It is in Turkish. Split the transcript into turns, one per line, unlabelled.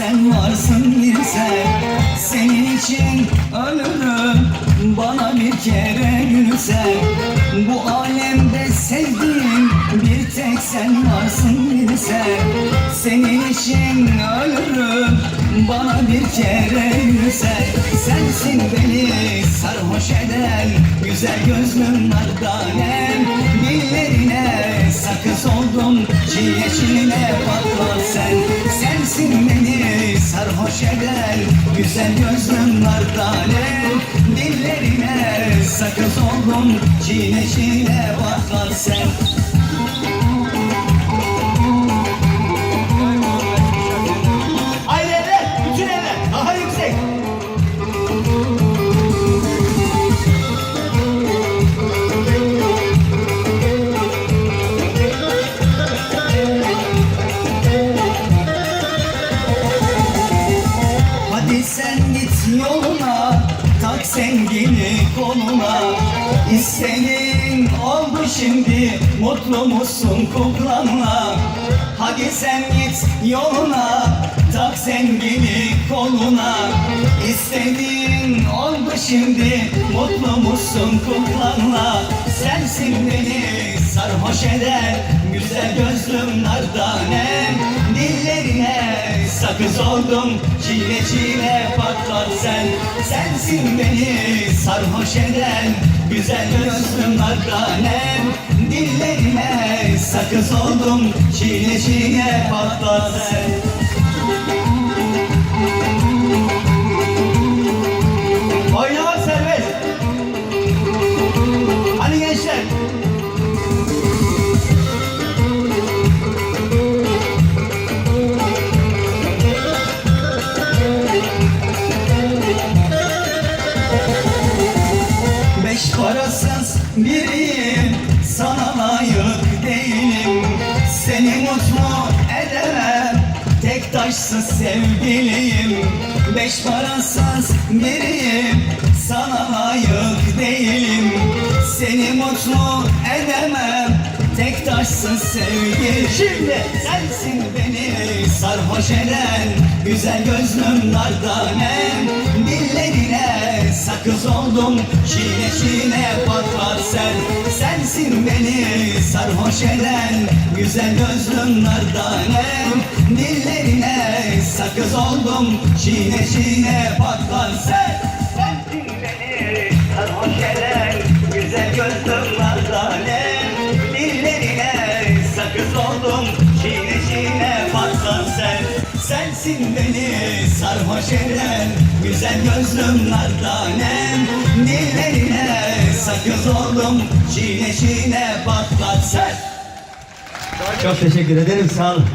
sen varsın bir sen Senin için ölürüm bana bir kere gülsen Bu alemde sevdiğim bir tek sen varsın bir sen Senin için ölürüm bana bir kere gülsen Sensin beni sarhoş eden güzel gözlüm merdanem Dillerine sakız oldum çiğne patlar sen. Sensin beni sarhoş eden güzel gözlüm merdanem Dillerine sakız oldum çiğne çiğne patlar sen sen git yoluna Tak zengini koluna İstenin oldu şimdi Mutlu musun kuklanla Hadi sen git yoluna Tak zengini koluna İstediğin oldu şimdi Mutlu musun kuklanla Sensin beni sarhoş eden Güzel gözlüm nardanem Dillerine sakız oldum Çile çile patlar sen. Sensin beni sarhoş eden Güzel gözlüm nardanem Dillerine sakız oldum Çile çile patlar sen biriyim Sana layık değilim. Seni mutlu edemem Tek taşsız sevgiliyim. Beş parasız biriyim Sana layık değilim. Seni mutlu edemem Tek taşsız sevgi Şimdi sensin beni sarhoş eden Güzel gözlüm nardanem. Dillerine sakız oldum Çiğne çiğne patlar sen. Sensin beni sarhoş eden Güzel gözlüm nardanem Dillerine sakız oldum Çiğne çiğne patlar sen. Sensin Güzel gözlüm nardanem Dillerine sakız oldum Sensin beni sarhoş eden Güzel gözlüm nardanem Dillerine sakız oldum Çiğne çiğne patlar sen
Çok teşekkür ederim. Sağ olun.